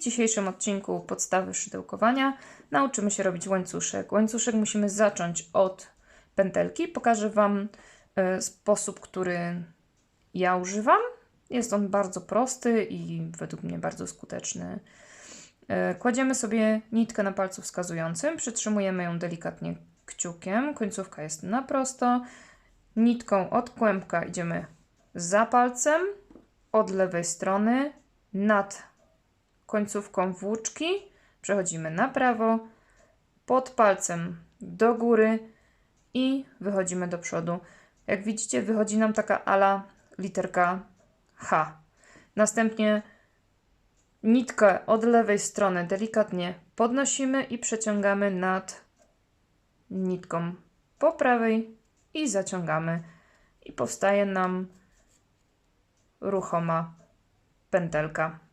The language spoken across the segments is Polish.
dzisiejszym odcinku podstawy szydełkowania nauczymy się robić łańcuszek. Łańcuszek musimy zacząć od pętelki. Pokażę Wam e, sposób, który ja używam. Jest on bardzo prosty i według mnie bardzo skuteczny. E, Kładziemy sobie nitkę na palcu wskazującym, przytrzymujemy ją delikatnie kciukiem, końcówka jest na prosto. Nitką od kłębka idziemy za palcem, od lewej strony, nad końcówką włóczki, przechodzimy na prawo, pod palcem do góry i wychodzimy do przodu. Jak widzicie, wychodzi nam taka ala literka H. Następnie nitkę od lewej strony delikatnie podnosimy i przeciągamy nad nitką po prawej i zaciągamy. I powstaje nam ruchoma pętelka.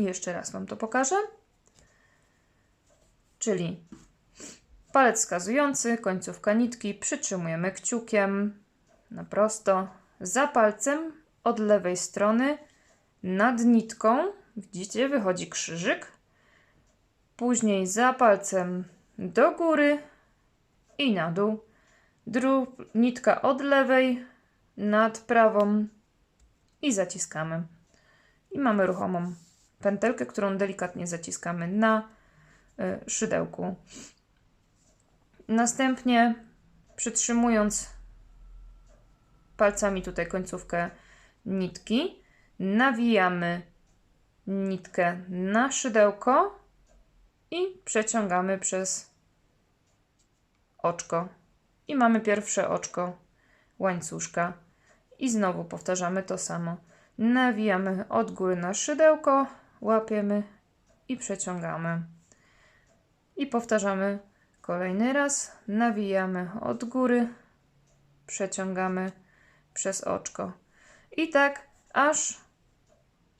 Jeszcze raz Wam to pokażę. Czyli palec wskazujący, końcówka nitki, przytrzymujemy kciukiem na prosto, za palcem od lewej strony, nad nitką, widzicie, wychodzi krzyżyk, później za palcem do góry i na dół, Dru nitka od lewej nad prawą i zaciskamy. I mamy ruchomą pętelkę, którą delikatnie zaciskamy na y, szydełku. Następnie przytrzymując palcami tutaj końcówkę nitki, nawijamy nitkę na szydełko i przeciągamy przez oczko. I mamy pierwsze oczko łańcuszka. I znowu powtarzamy to samo. Nawijamy od góry na szydełko, łapiemy i przeciągamy. I powtarzamy kolejny raz. Nawijamy od góry, przeciągamy przez oczko. I tak aż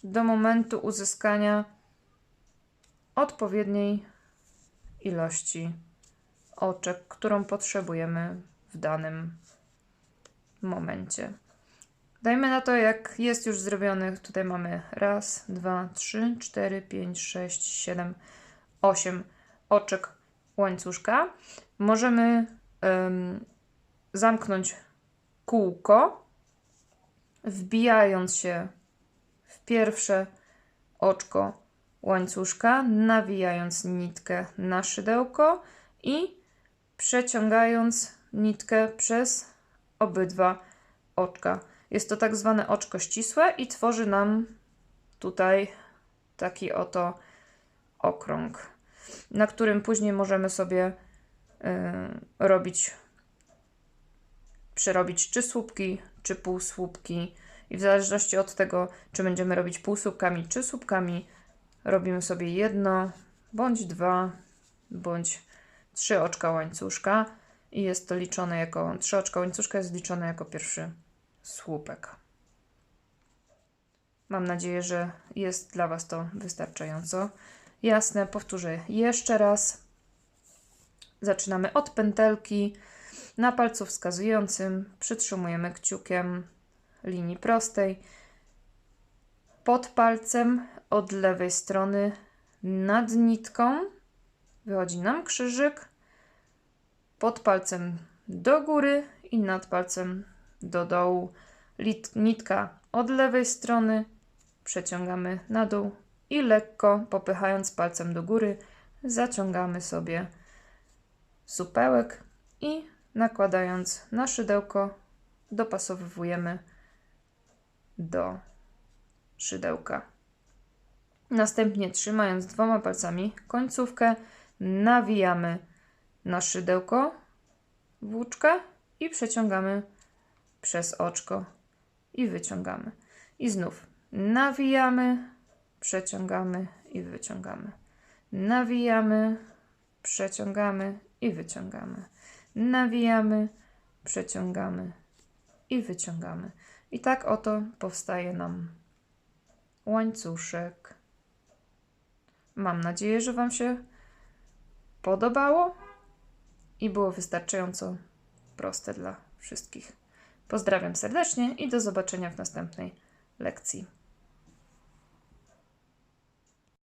do momentu uzyskania odpowiedniej ilości oczek, którą potrzebujemy w danym momencie. Dajmy na to, jak jest już zrobiony. Tutaj mamy raz, dwa, trzy, cztery, pięć, sześć, siedem, osiem oczek łańcuszka. Możemy ym, zamknąć kółko, wbijając się w pierwsze oczko łańcuszka, nawijając nitkę na szydełko i przeciągając nitkę przez obydwa oczka. Jest to tak zwane oczko ścisłe i tworzy nam tutaj taki oto okrąg, na którym później możemy sobie y, robić, przerobić czy słupki, czy półsłupki. I w zależności od tego, czy będziemy robić półsłupkami, czy słupkami, robimy sobie jedno, bądź dwa, bądź trzy oczka łańcuszka i jest to liczone jako, trzy oczka łańcuszka jest liczone jako pierwszy słupek. Mam nadzieję, że jest dla Was to wystarczająco jasne. Powtórzę jeszcze raz. Zaczynamy od pętelki. Na palcu wskazującym przytrzymujemy kciukiem linii prostej. Pod palcem od lewej strony nad nitką wychodzi nam krzyżyk. Pod palcem do góry i nad palcem do dołu. Nitka od lewej strony przeciągamy na dół i lekko popychając palcem do góry zaciągamy sobie supełek i nakładając na szydełko dopasowujemy do szydełka. Następnie trzymając dwoma palcami końcówkę nawijamy na szydełko włóczkę i przeciągamy przez oczko i wyciągamy. I znów nawijamy, przeciągamy i wyciągamy. Nawijamy, przeciągamy i wyciągamy. Nawijamy, przeciągamy i wyciągamy. I tak oto powstaje nam łańcuszek. Mam nadzieję, że Wam się podobało i było wystarczająco proste dla wszystkich. Pozdrawiam serdecznie i do zobaczenia w następnej lekcji.